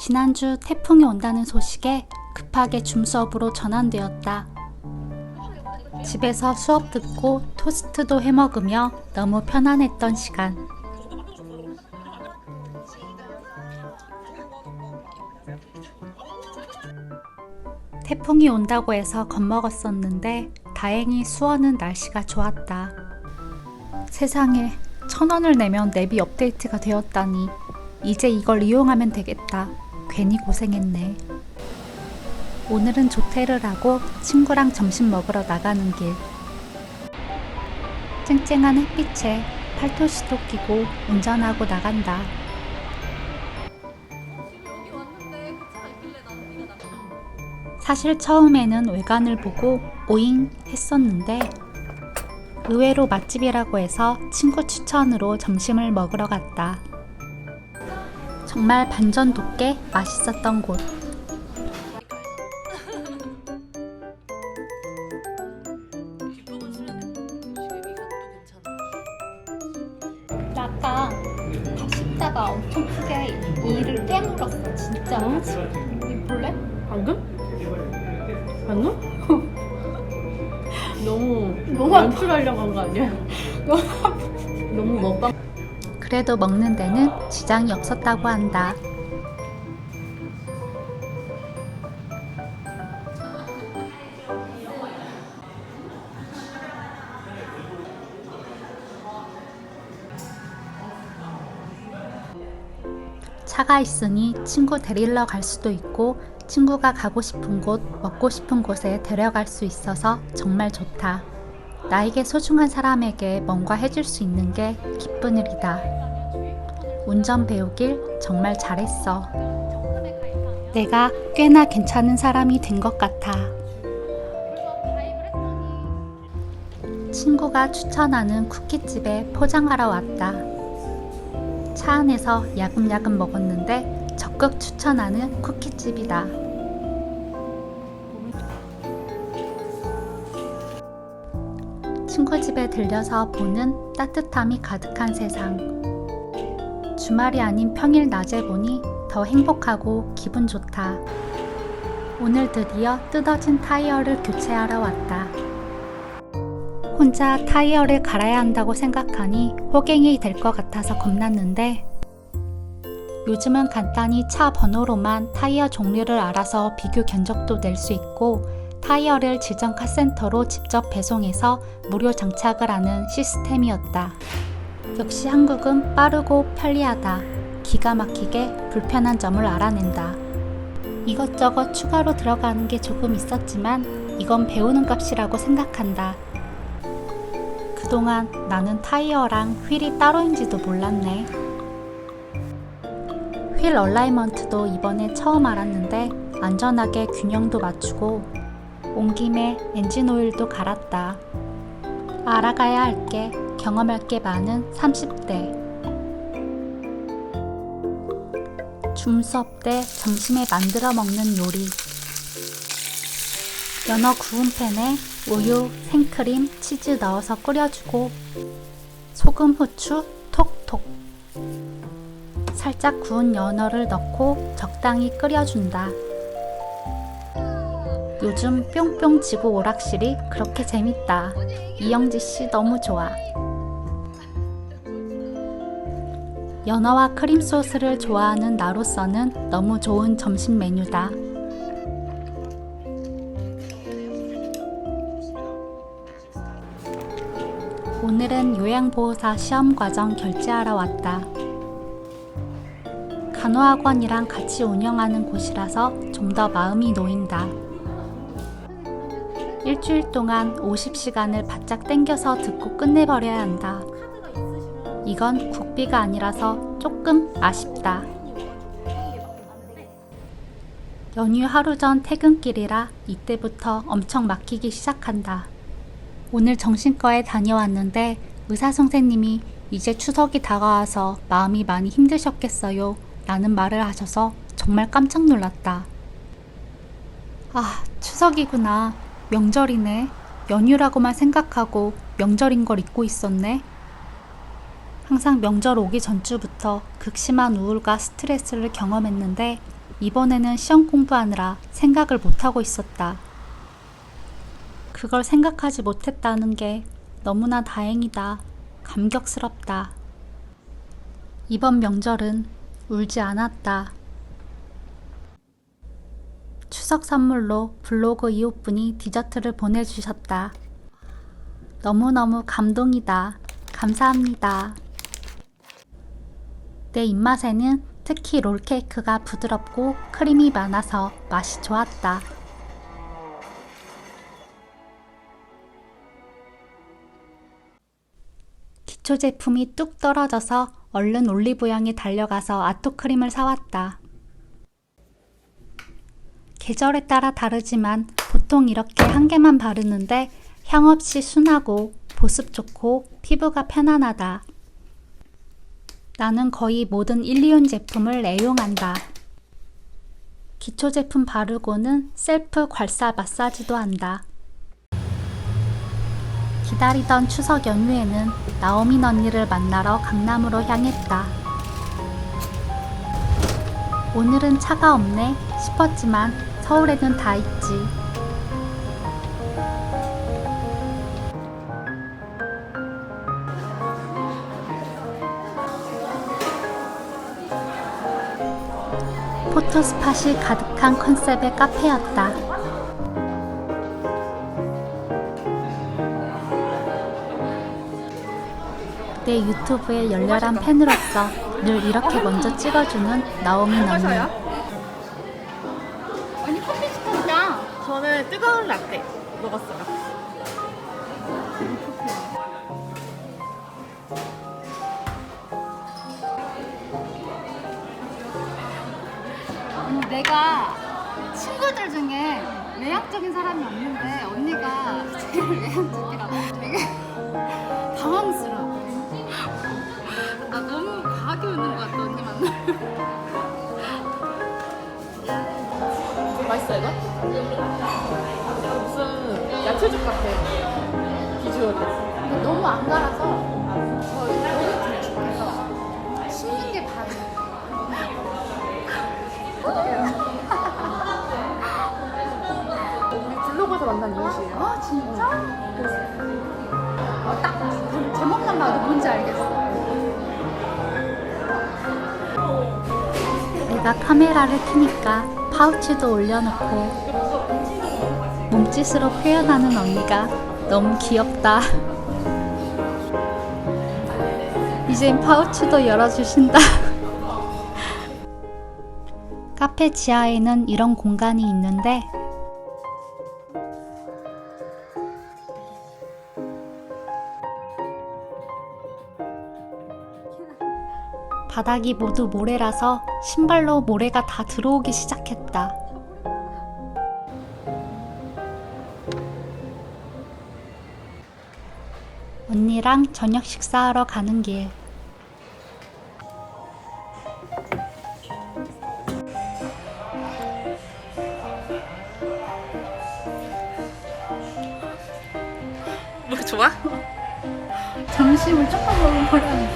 지난주 태풍이 온다는 소식에 급하게 줌 수업으로 전환되었다. 집에서 수업 듣고 토스트도 해 먹으며 너무 편안했던 시간. 태풍이 온다고 해서 겁먹었었는데 다행히 수원은 날씨가 좋았다. 세상에 천 원을 내면 내비 업데이트가 되었다니 이제 이걸 이용하면 되겠다. 괜히 고생했네. 오늘은 조퇴를 하고 친구랑 점심 먹으러 나가는 길. 쨍쨍한 햇빛에 팔토시도 끼고 운전하고 나간다. 사실 처음에는 외관을 보고 오잉 했었는데 의외로 맛집이라고 해서 친구 추천으로 점심을 먹으러 갔다. 정말 반전 돋게 맛있었던 곳. 나 아까 씹다가 엄청 크게 이를 깨물었어 진짜. 이 볼래? 방금? 방금? 너무 너무 아파. 연출하려고 한 거 아니야? 너무 먹방 그래도 먹는 데는 지장이 없었다고 한다. 차가 있으니 친구 데리러 갈 수도 있고 친구가 가고 싶은 곳, 먹고 싶은 곳에 데려갈 수 있어서 정말 좋다. 나에게 소중한 사람에게 뭔가 해줄 수 있는 게 기쁜 일이다. 운전 배우길 정말 잘했어. 내가 꽤나 괜찮은 사람이 된 것 같아. 친구가 추천하는 쿠키집에 포장하러 왔다. 차 안에서 야금야금 먹었는데 적극 추천하는 쿠키집이다. 친구 집에 들려서 보는 따뜻함이 가득한 세상. 주말이 아닌 평일 낮에 보니 더 행복하고 기분 좋다. 오늘 드디어 뜯어진 타이어를 교체하러 왔다. 혼자 타이어를 갈아야 한다고 생각하니 호갱이 될 것 같아서 겁났는데 요즘은 간단히 차 번호로만 타이어 종류를 알아서 비교 견적도 낼 수 있고 타이어를 지정 카센터로 직접 배송해서 무료 장착을 하는 시스템이었다. 역시 한국은 빠르고 편리하다. 기가 막히게 불편한 점을 알아낸다. 이것저것 추가로 들어가는 게 조금 있었지만 이건 배우는 값이라고 생각한다. 그동안 나는 타이어랑 휠이 따로인지도 몰랐네. 휠 얼라이먼트도 이번에 처음 알았는데 안전하게 균형도 맞추고 온 김에 엔진 오일도 갈았다. 알아가야 할 게, 경험할 게 많은 30대. 줌 수업 때 점심에 만들어 먹는 요리. 연어 구운 팬에 우유, 생크림, 치즈 넣어서 끓여주고 소금, 후추 톡톡. 살짝 구운 연어를 넣고 적당히 끓여준다. 요즘 뿅뿅 지구 오락실이 그렇게 재밌다. 이영지 씨 너무 좋아. 연어와 크림 소스를 좋아하는 나로서는 너무 좋은 점심 메뉴다. 오늘은 요양보호사 시험 과정 결제하러 왔다. 간호학원이랑 같이 운영하는 곳이라서 좀 더 마음이 놓인다. 일주일 동안 50시간을 바짝 땡겨서 듣고 끝내버려야 한다. 이건 국비가 아니라서 조금 아쉽다. 연휴 하루 전 퇴근길이라 이때부터 엄청 막히기 시작한다. 오늘 정신과에 다녀왔는데 의사 선생님이 이제 추석이 다가와서 마음이 많이 힘드셨겠어요. 라는 말을 하셔서 정말 깜짝 놀랐다. 아, 추석이구나. 명절이네. 연휴라고만 생각하고 명절인 걸 잊고 있었네. 항상 명절 오기 전주부터 극심한 우울과 스트레스를 경험했는데 이번에는 시험 공부하느라 생각을 못하고 있었다. 그걸 생각하지 못했다는 게 너무나 다행이다. 감격스럽다. 이번 명절은 울지 않았다. 추석 선물로 블로그 이웃분이 디저트를 보내주셨다. 너무너무 감동이다. 감사합니다. 내 입맛에는 특히 롤케이크가 부드럽고 크림이 많아서 맛이 좋았다. 기초 제품이 뚝 떨어져서 얼른 올리브영에 달려가서 아토크림을 사왔다. 계절에 따라 다르지만 보통 이렇게 한 개만 바르는데 향 없이 순하고 보습 좋고 피부가 편안하다. 나는 거의 모든 1, 2온 제품을 애용한다. 기초 제품 바르고는 셀프 괄사 마사지도 한다. 기다리던 추석 연휴에는 나오민 언니를 만나러 강남으로 향했다. 오늘은 차가 없네 싶었지만 서울에는 다 있지. 포토스팟이 가득한 컨셉의 카페였다. 내 유튜브의 열렬한 팬으로서 늘 이렇게 먼저 찍어주는 나오민 언니. 뜨거운 라떼 먹었어요. 아니 내가 친구들 중에 외향적인 사람이 없는데 언니가 제일 외향적이라 되게 당황스러워. 나 너무 과하게 웃는 것 같아 언니 만나. 맛있어 이거? 야채죽 같아. 비주얼이. 너무 안 갈아서 거의 너무 길쭉해서 씹는 게 반이야. 우리 블로그에서 만난 이웃이에요. 아 진짜? 어, 딱 제- 제목만 봐도 뭔지 알겠어. 내가 카메라를 켜니까 파우치도 올려놓고 몸짓으로 표현하는 언니가 너무 귀엽다. 이젠 파우치도 열어주신다. 카페 지하에는 이런 공간이 있는데 바닥이 모두 모래라서 신발로 모래가 다 들어오기 시작했다. 언니랑 저녁 식사하러 가는 길. 뭐 좋아? 점심을 조금 먹은 거라는.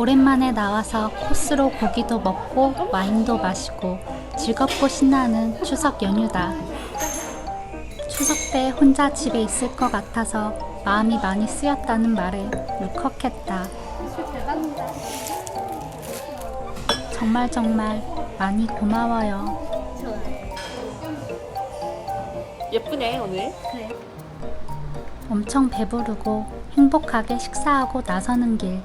오랜만에 나와서 코스로 고기도 먹고 와인도 마시고 즐겁고 신나는 추석 연휴다. 추석 때 혼자 집에 있을 것 같아서 마음이 많이 쓰였다는 말에 울컥했다. 정말 정말 많이 고마워요. 예쁘네, 오늘. 엄청 배부르고 행복하게 식사하고 나서는 길.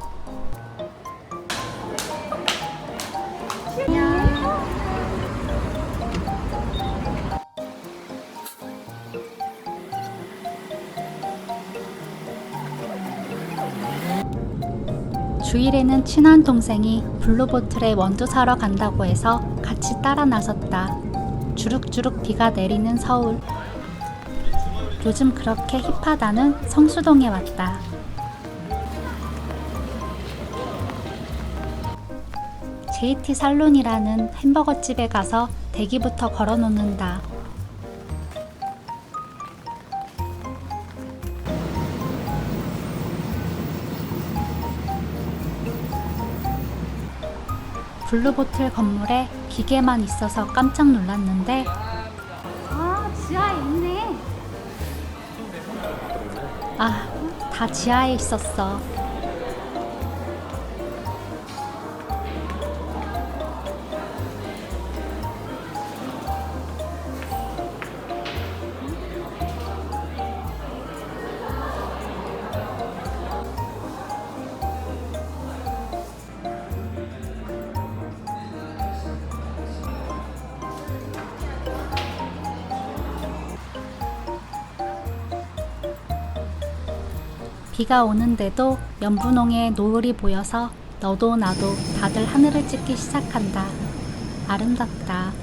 주일에는 친한 동생이 블루보틀에 원두 사러 간다고 해서 같이 따라 나섰다. 주룩주룩 비가 내리는 서울. 요즘 그렇게 힙하다는 성수동에 왔다. JT 살론이라는 햄버거 집에 가서 대기부터 걸어 놓는다. 블루보틀 건물에 기계만 있어서 깜짝 놀랐는데 아, 지하에 있네. 아, 다 지하에 있었어. 비가 오는데도 연분홍의 노을이 보여서 너도 나도 다들 하늘을 찍기 시작한다. 아름답다.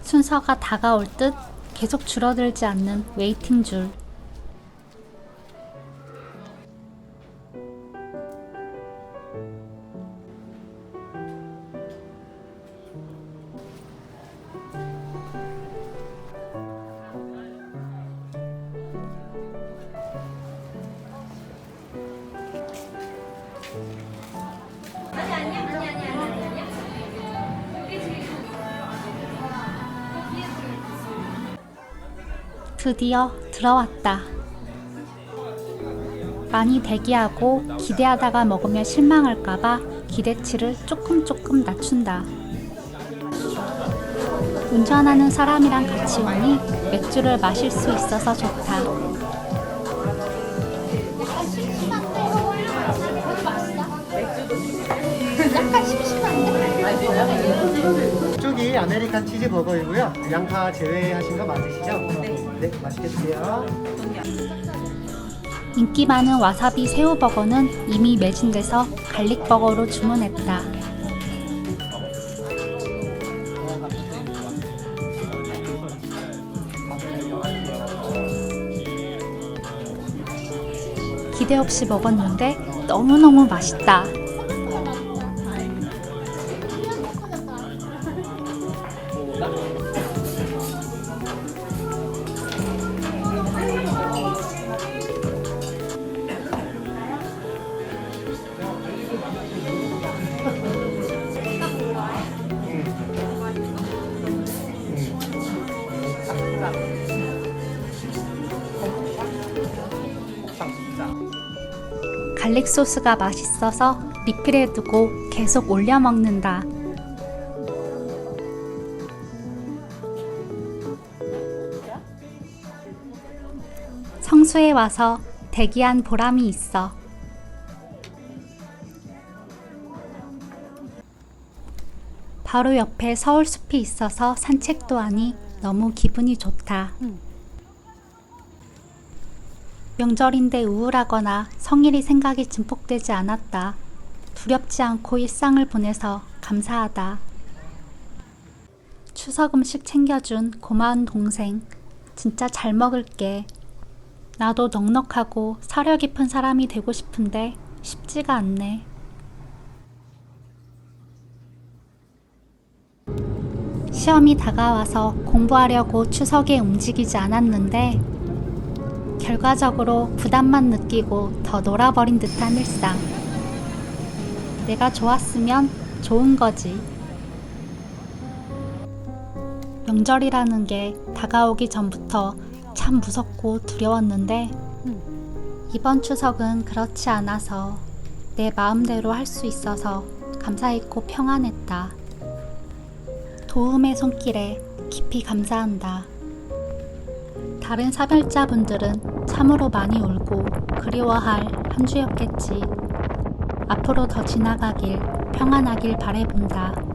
순서가 다가올 듯 계속 줄어들지 않는 웨이팅 줄. 드디어 들어왔다. 많이 대기하고 기대하다가 먹으면 실망할까봐 기대치를 조금 조금 낮춘다. 운전하는 사람이랑 같이 오니 맥주를 마실 수 있어서 좋다. 쪽이 아메리칸 치즈 버거이고요. 양파 제외하신 거 맞으시죠? 네. 맛있게 드세요. 인기 많은 와사비 새우 버거는 이미 매진돼서 갈릭 버거로 주문했다. 기대 없이 먹었는데 너무너무 맛있다. 갈릭 소스가 맛있어서 리필해 두고 계속 올려 먹는다. 성수에 와서 대기한 보람이 있어. 바로 옆에 서울숲이 있어서 산책도 하니 너무 기분이 좋다. 명절인데 우울하거나 성일이 생각이 증폭되지 않았다. 두렵지 않고 일상을 보내서 감사하다. 추석 음식 챙겨준 고마운 동생. 진짜 잘 먹을게. 나도 넉넉하고 사려 깊은 사람이 되고 싶은데 쉽지가 않네. 시험이 다가와서 공부하려고 추석에 움직이지 않았는데 결과적으로 부담만 느끼고 더 놀아버린 듯한 일상. 내가 좋았으면 좋은 거지. 명절이라는 게 다가오기 전부터 참 무섭고 두려웠는데 이번 추석은 그렇지 않아서 내 마음대로 할 수 있어서 감사했고 평안했다. 도움의 손길에 깊이 감사한다. 다른 사별자분들은 참으로 많이 울고 그리워할 한 주였겠지. 앞으로 더 지나가길 평안하길 바래본다.